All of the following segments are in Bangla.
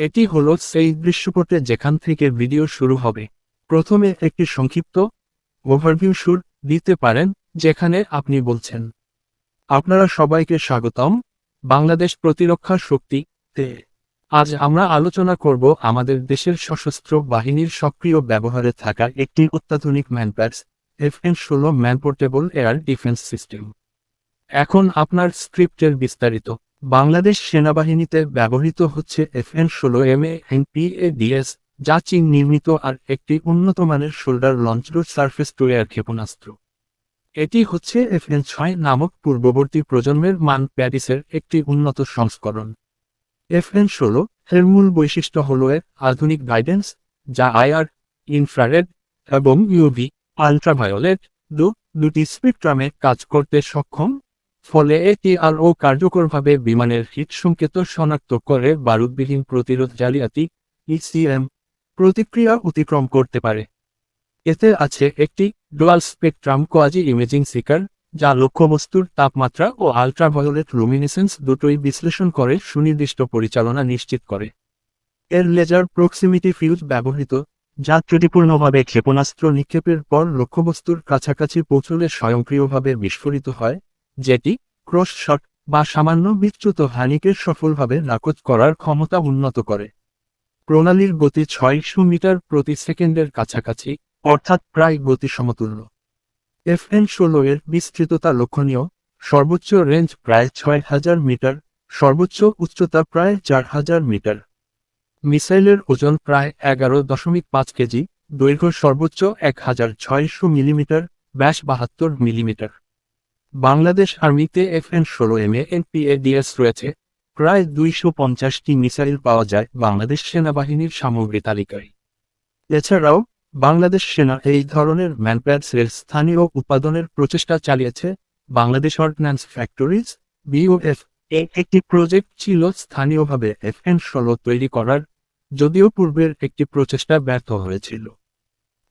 এটি হলো সেই দৃশ্যপটে যেখান থেকে ভিডিও শুরু হবে। প্রথমে একটি সংক্ষিপ্ত ওভারভিউ সুর দিতে পারেন, যেখানে আপনি বলছেন, আপনারা সবাইকে স্বাগতম বাংলাদেশ প্রতিরক্ষা শক্তি তে আজ আমরা আলোচনা করব আমাদের দেশের সশস্ত্র বাহিনীর সক্রিয় ব্যবহারে থাকা একটি অত্যাধুনিক ম্যানপ্যাডস এফ এন ষোলো man portable air defence system. এখন আপনার স্ক্রিপ্টের বিস্তারিত। বাংলাদেশ সেনাবাহিনীতে ব্যবহৃত হচ্ছে এফ এন ষোলো এম এ ডিএস যা চীন নির্মিত আর একটি উন্নত মানের shoulder launched surface to air ক্ষেপণাস্ত্র। এটি হচ্ছে এফ এন ছয় নামক পূর্ববর্তী প্রজন্মের মান প্যারিসের একটি উন্নত সংস্করণ। এফ এন ষোলো এর মূল বৈশিষ্ট্য হল এর আধুনিক গাইডেন্স যা আইআর ইনফ্রারেড এবং ইউভি আলট্রাভায়োলেট দু, দুটি স্পেকট্রামে কাজ করতে সক্ষম। ফলে এটি আরও কার্যকরভাবে বিমানের হিট সংকেত শনাক্ত করে, বারুদবিহীন প্রতিরোধ জালিয়াতি ইসিএম প্রতিক্রিয়া অতিক্রম করতে পারে। এতে আছে একটি dual spectrum quasi imaging seeker যা লক্ষ্যবস্তুর তাপমাত্রা ও আলট্রাভায়োলেট লুমিনেসেন্স দুটোই বিশ্লেষণ করে সুনির্দিষ্ট পরিচালনা নিশ্চিত করে। এর লেজার প্রক্সিমিটি ফিউজ ব্যবহৃত যা ত্রুটিপূর্ণভাবে ক্ষেপণাস্ত্র নিক্ষেপের পর লক্ষ্যবস্তুর কাছাকাছি পৌঁছলে স্বয়ংক্রিয়ভাবে বিস্ফোরিত হয়, যেটি ক্রস শট বা সামান্য বিচ্যুত হানিকে সফলভাবে নাকচ করার ক্ষমতা উন্নত করে। প্রণালীর গতি ছয়শো মিটার প্রতি সেকেন্ডের কাছাকাছি, অর্থাৎ প্রায় গতি সমতুল্য। এফ এন ষোলো এর বিস্তৃততা লক্ষণীয়, সর্বোচ্চ রেঞ্জ প্রায় ছয় হাজার মিটার, সর্বোচ্চ উচ্চতা প্রায় চার হাজার মিটার। মিসাইলের ওজন প্রায় এগারো দশমিক পাঁচ কেজি, দৈর্ঘ্য সর্বোচ্চ এক হাজার ছয়শো মিলিমিটার, ব্যাস বাহাত্তর মিলিমিটার। বাংলাদেশ আর্মিতে এফ এন ষোলো এম এ এনপিএডিএস রয়েছে। প্রায় দুইশো পঞ্চাশটি মিসাইল পাওয়া যায় বাংলাদেশ সেনাবাহিনীর সামগ্রী তালিকায়। এছাড়াও, বাংলাদেশ সেনা এই ধরনের ম্যানপ্যাডসের স্থানীয় উৎপাদনের প্রচেষ্টা চালিয়েছে বাংলাদেশ অর্ডিন্যান্স ফ্যাক্টরিজ, বিওএফ। একটি প্রজেক্ট ছিল স্থানীয়ভাবে এফ এন ষোলো তৈরি করার যদিও পূর্বের একটি প্রচেষ্টা ব্যর্থ হয়েছিল।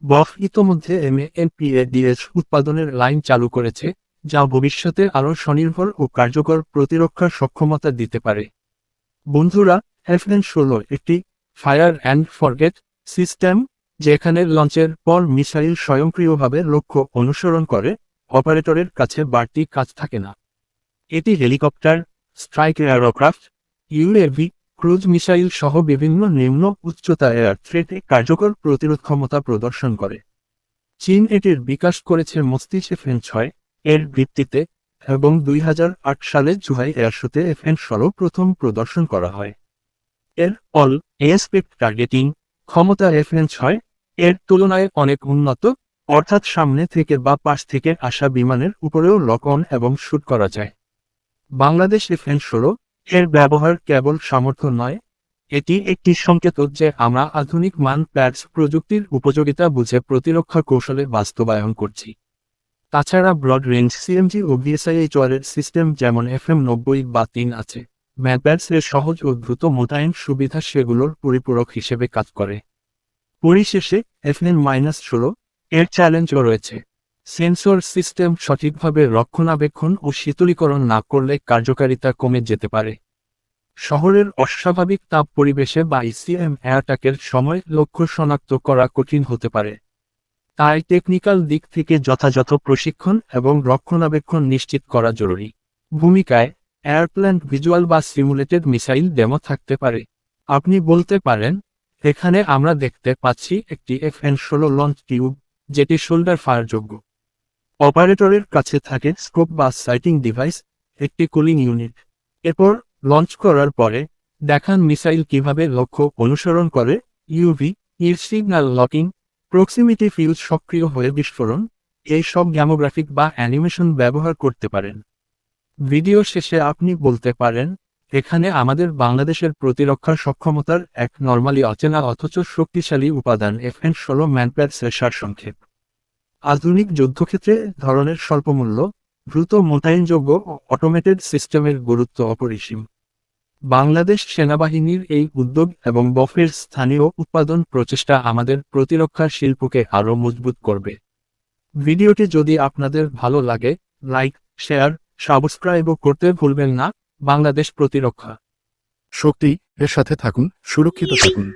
বফ ইতোমধ্যে এম এনপিএডিএস উৎপাদনের লাইন চালু করেছে, যা ভবিষ্যতে আরও স্বনির্ভর ও কার্যকর প্রতিরক্ষার সক্ষমতা দিতে পারে। বন্ধুরা এফ এন ষোলো একটি ফায়ার অ্যান্ড ফরগেট সিস্টেম যেখানে লঞ্চের পর মিসাইল স্বয়ংক্রিয়ভাবে লক্ষ্য অনুসরণ করে, অপারেটরের কাছে বাড়তি কাজ থাকে না। এটি helicopter, strike aircraft, UAV cruise missile সহ বিভিন্ন নিম্ন উচ্চতা এয়ার থ্রেটে কার্যকর প্রতিরোধ ক্ষমতা প্রদর্শন করে। চীন এটির বিকাশ করেছে মস্তিষ্ক এফ এন ছয় এর ভিত্তিতে এবং দুই হাজার আট সালে জুহাই এয়ারশোতে এফ এন ষোলো প্রথম প্রদর্শন করা হয়। এর অল এসপেক্ট টার্গেটিং ক্ষমতা এফ এন ছয় এর তুলনায় অনেক উন্নত, অর্থাৎ সামনে থেকে বা পাশ থেকে আসা বিমানের উপরেও লক অন এবং শুট করা যায়। বাংলাদেশ এফ এন ষোলো এর ব্যবহার কেবল সামর্থ্য নয়। এটি একটি সংকেত যে আমরা আধুনিক মান প্যাডস প্রযুক্তির উপযোগিতা বুঝে প্রতিরক্ষা কৌশলে বাস্তবায়ন করছি। তাছাড়া ব্রড রেঞ্জ সিএমজি ও বিএসআইএইচ এর সিস্টেম যেমন এফএম নব্বই বা তিন আছে ম্যানপ্যাডস এর সহজ ও দ্রুত মোতায়েন সুবিধা সেগুলোর পরিপূরক হিসেবে কাজ করে। পরিশেষে এফ এফএন মাইনাস ষোলো এর চ্যালেঞ্জও রয়েছে। সেন্সর সিস্টেম সঠিকভাবে রক্ষণাবেক্ষণ ও শীতলীকরণ না করলে কার্যকারিতা কমে যেতে পারে। শহরের অস্বাভাবিক তাপ পরিবেশে বা ইসিএম অ্যাটাকের সময় লক্ষ্য শনাক্ত করা কঠিন হতে পারে। তাই টেকনিক্যাল দিক থেকে যথাযথ প্রশিক্ষণ এবং রক্ষণাবেক্ষণ নিশ্চিত করা জরুরি। ভূমিকায় এয়ারপ্ল্যান ভিজুয়াল বা সিমুলেটেড মিসাইল ডেমো থাকতে পারে। আপনি বলতে পারেন, এখানে আমরা দেখতে পাচ্ছি একটি এফ এন ষোলো লঞ্চ টিউব যেটি শোল্ডার ফায়ারযোগ্য অপারেটরের কাছে থাকে স্কোপ বা সাইটিং ডিভাইস, একটি কুলিং ইউনিট। এরপর লঞ্চ করার পরে দেখান মিসাইল কীভাবে লক্ষ্য অনুসরণ করে ইউভি ইর সিগন্যাল লকিং, প্রক্সিমিটি ফিউজ সক্রিয় হয়ে বিস্ফোরণ, এই সব গ্যামোগ্রাফিক বা অ্যানিমেশন ব্যবহার করতে পারেন। ভিডিও শেষে আপনি বলতে পারেন, এখানে আমাদের বাংলাদেশের প্রতিরক্ষার সক্ষমতার এক নর্মালি অচেনা অথচ শক্তিশালী উপাদান এফ এন ষোলো ম্যানপ্যাড সেসার সংক্ষেপ। আধুনিক যুদ্ধক্ষেত্রে ধরনের স্বল্পমূল্য, দ্রুত মোতায়েনযোগ্য অটোমেটেড সিস্টেমের গুরুত্ব অপরিসীম। বাংলাদেশ সেনাবাহিনীর এই উদ্যোগ এবং বফের স্থানীয় উৎপাদন প্রচেষ্টা আমাদের প্রতিরক্ষা শিল্পকে আরও মজবুত করবে। ভিডিওটি যদি আপনাদের ভালো লাগে, লাইক, শেয়ার, সাবস্ক্রাইবও করতে ভুলবেন না। বাংলাদেশ প্রতিরক্ষা। শক্তি, এর সাথে থাকুন, সুরক্ষিত থাকুন।